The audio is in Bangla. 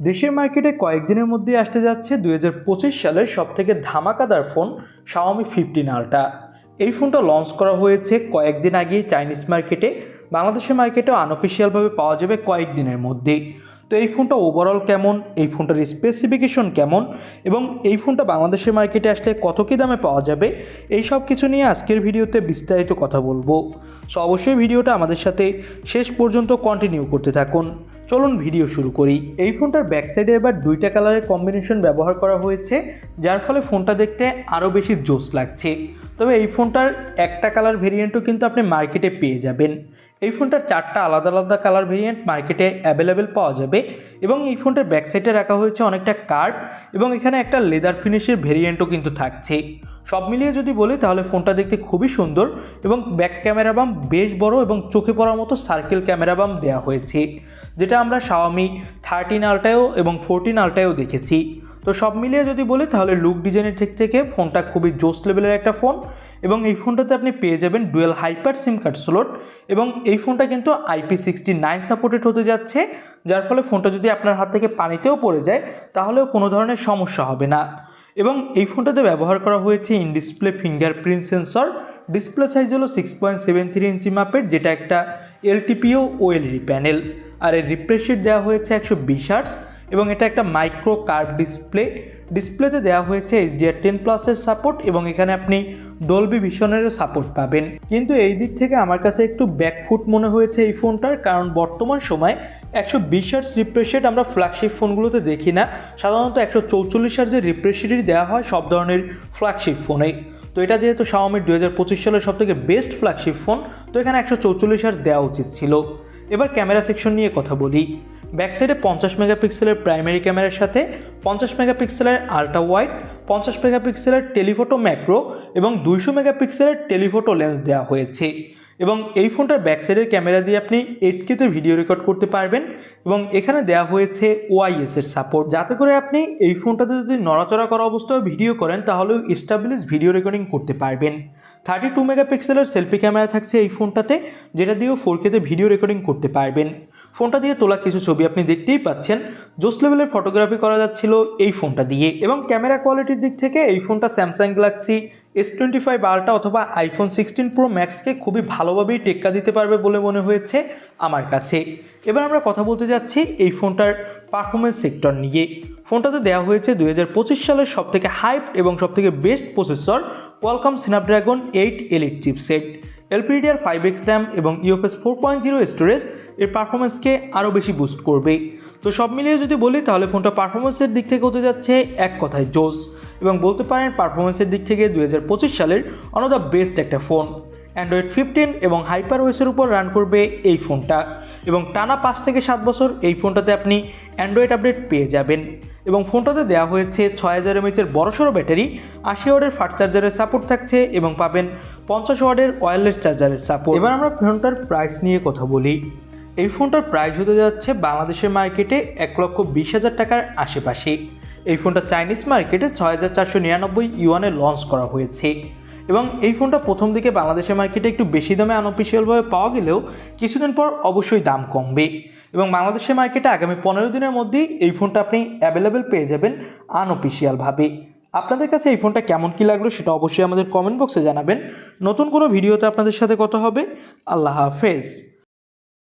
দেশের মার্কেটে কয়েকদিনের মধ্যে আসতে যাচ্ছে দু হাজার পঁচিশ সালের সবথেকে ধামাকাদার ফোন শাওমি ফিফটিন আলটা এই ফোনটা লঞ্চ করা হয়েছে কয়েকদিন আগেই চাইনিজ মার্কেটে বাংলাদেশের মার্কেটেও আনঅফিসিয়ালভাবে পাওয়া যাবে কয়েকদিনের মধ্যেই। তো এই ফোনটা ওভারঅল কেমন? এই ফোনটার স্পেসিফিকেশন কেমন? এবং এই ফোনটা বাংলাদেশের মার্কেটে আসলে কত কী দামে পাওয়া যাবে? এই সব কিছু নিয়ে আজকের ভিডিওতে বিস্তারিত কথা বলব। সো অবশ্যই ভিডিওটা আমাদের সাথে শেষ পর্যন্ত কন্টিনিউ করতে থাকুন। চলুন ভিডিও শুরু করি। এই ফোনটার ব্যাক সাইডে এবার দুইটা কালারের কম্বিনেশন ব্যবহার করা হয়েছে, যার ফলে ফোনটা দেখতে আরও বেশি জোস লাগছে। তবে এই ফোনটার একটা কালার ভেরিয়েন্টও কিন্তু আপনি মার্কেটে পেয়ে যাবেন। এই ফোনটার চারটা আলাদা আলাদা কালার ভেরিয়েন্ট মার্কেটে অ্যাভেলেবেল পাওয়া যাবে এবং এই ফোনটার ব্যাক সাইডে রাখা হয়েছে অনেকটা কার্ড এবং এখানে একটা লেদার ফিনিশের ভেরিয়েন্টও কিন্তু থাকছে। সব মিলিয়ে যদি বলি, তাহলে ফোনটা দেখতে খুবই সুন্দর এবং ব্যাক ক্যামেরা বাম বেশ বড় এবং চোখে পড়ার মতো সার্কেল ক্যামেরা বাম দেওয়া হয়েছে, যেটা আমরা শাওমি থার্টিন আলটায়ও এবং ফোরটিন আলটায়ও দেখেছি। তো সব মিলিয়ে যদি বলি, তাহলে লুক ডিজাইনের দিক থেকে ফোনটা খুবই জোস লেভেলের একটা ফোন এবং এই ফোনটাতে আপনি পেয়ে যাবেন dual hyper SIM card slot এবং এই ফোনটা কিন্তু আইপি সিক্সটি নাইন সাপোর্টেড হতে যাচ্ছে, যার ফলে ফোনটা যদি আপনার হাত থেকে পানিতেও পড়ে যায়, তাহলেও কোনো ধরনের সমস্যা হবে না। এবং এই ফোনটাতে ব্যবহার করা হয়েছে in display fingerprint sensor display size হলো six point seven three inch মাপের, যেটা একটা এলটিপিও ওএলইডি প্যানেল আর এর রিফ্রেশ দেওয়া হয়েছে একশো বিশ আর্টস এবং এটা একটা মাইক্রো কার্ভ ডিসপ্লে ডিসপ্লেতে দেওয়া হয়েছে এইচডিআর টেন প্লাসের সাপোর্ট এবং এখানে আপনি ডলবি ভিশনেরও সাপোর্ট পাবেন। কিন্তু এই দিক থেকে আমার কাছে একটু ব্যাকফুট মনে হয়েছে এই ফোনটার কারণ বর্তমান সময় একশো বিশ আর্টস রিফ্রেশ রেট আমরা ফ্ল্যাগশিপ ফোনগুলোতে দেখি না। সাধারণত একশো চৌচল্লিশ আর্টসের রিফ্রেশ রেটই দেওয়া হয় সব ধরনের ফ্ল্যাগশিপ ফোনেই তো এটা যেহেতু শাওমির দু হাজার পঁচিশ সালের সব থেকে বেস্ট ফ্ল্যাগশিপ ফোন তো এখানে একশো চৌচল্লিশ আর্টস দেওয়া উচিত ছিল। এবার ক্যামেরা সেকশন নিয়ে কথা বলি। ব্যাক সাইডে পঞ্চাশ মেগাপিক্সেলের প্রাইমারি ক্যামেরার সাথে, পঞ্চাশ মেগাপিক্সেলের আলট্রা ওয়াইড, পঞ্চাশ মেগাপিক্সেলের টেলিফোটো ম্যাক্রো এবং দুইশো মেগাপিক্সেলের টেলিফোটো লেন্স দেওয়া হয়েছে। এবং এই ফোনটার ব্যাক সাইডের ক্যামেরা দিয়ে আপনি এইট কেতে ভিডিও রেকর্ড করতে পারবেন এবং এখানে দেওয়া হয়েছে ওআইএস এর সাপোর্ট। যাতে করে আপনি এই ফোনটাতে যদি নড়াচড়া করা অবস্থায় ভিডিও করেন, তাহলেও স্টাবলিশ ভিডিও রেকর্ডিং করতে পারবেন। থার্টি টু মেগাপিক্সেলের সেলফি ক্যামেরা থাকছে এই ফোনটাতে, যেটা দিয়েও ফোর কেতে ভিডিও রেকর্ডিং করতে পারবেন। ফোনটা দিয়ে তোলা কিছু ছবি আপনি দেখতেই পাচ্ছেন। জোস লেভেলের ফটোগ্রাফি করা যাচ্ছিল এই ফোনটা দিয়ে এবং ক্যামেরা কোয়ালিটির দিক থেকে এই ফোনটা Samsung Galaxy S twenty five ultra অথবা আইফোন সিক্সটিন প্রো ম্যাক্সকে খুবই ভালোভাবেই টেক্কা দিতে পারবে বলে মনে হয়েছে আমার কাছে। এবার আমরা কথা বলতে যাচ্ছি এই ফোনটার পারফরমেন্স সেক্টর নিয়ে। ফোনটাতে দেওয়া হয়েছে দুই হাজার পঁচিশ সালের সবথেকে হাইপ এবং সবথেকে best processor Qualcomm Snapdragon eight elite chipset LPDDR five X RAM এবং UFS four point zero storage এর পারফরমেন্সকে আরও বেশি বুস্ট করবে। তো সব মিলিয়ে যদি বলি, তাহলে ফোনটা পারফরমেন্সের দিক থেকে হতে যাচ্ছে এক কথায় জোস এবং বলতে পারেন পারফরমেন্সের দিক থেকে দু হাজার পঁচিশ সালের অন দ্য বেস্ট একটা ফোন অ্যান্ড্রয়েড ফিফটিন এবং হাইপার ওয়েসের উপর রান করবে এই ফোনটা এবং টানা পাঁচ থেকে সাত বছর এই ফোনটাতে আপনি অ্যান্ড্রয়েড আপডেট পেয়ে যাবেন। এবং ফোনটাতে দেওয়া হয়েছে ছয় হাজার এমএচের বড়সড় ব্যাটারি, আশি ওয়ার্ডের ফাস্ট চার্জারের সাপোর্ট থাকছে এবং পাবেন পঞ্চাশ ওয়ার্ডের ওয়্যারলেস চার্জারের সাপোর্ট এবার আমরা ফোনটার প্রাইস নিয়ে কথা বলি। এই ফোনটার প্রাইস হতে যাচ্ছে বাংলাদেশের মার্কেটে এক লক্ষ বিশ হাজার টাকার আশেপাশে। এই ফোনটা চাইনিজ মার্কেটে ছয় হাজার চারশো নিরানব্বই ইউয়ানে লঞ্চ করা হয়েছে। এবং এই ফোনটা প্রথম দিকে বাংলাদেশের মার্কেটে একটু বেশি দামে আনঅফিসিয়ালভাবে পাওয়া গেলেও কিছুদিন পর অবশ্যই দাম কমবে। এবং বাংলাদেশের মার্কেটে আগামী পনেরো দিনের মধ্যেই এই ফোনটা আপনি অ্যাভেলেবেল পেয়ে যাবেন আনঅফিসিয়ালভাবে আপনাদের কাছে এই ফোনটা কেমন কী লাগল সেটা অবশ্যই আমাদের কমেন্ট বক্সে জানাবেন। নতুন কোনো ভিডিওতে আপনাদের সাথে কথা হবে। আল্লাহ হাফেজ।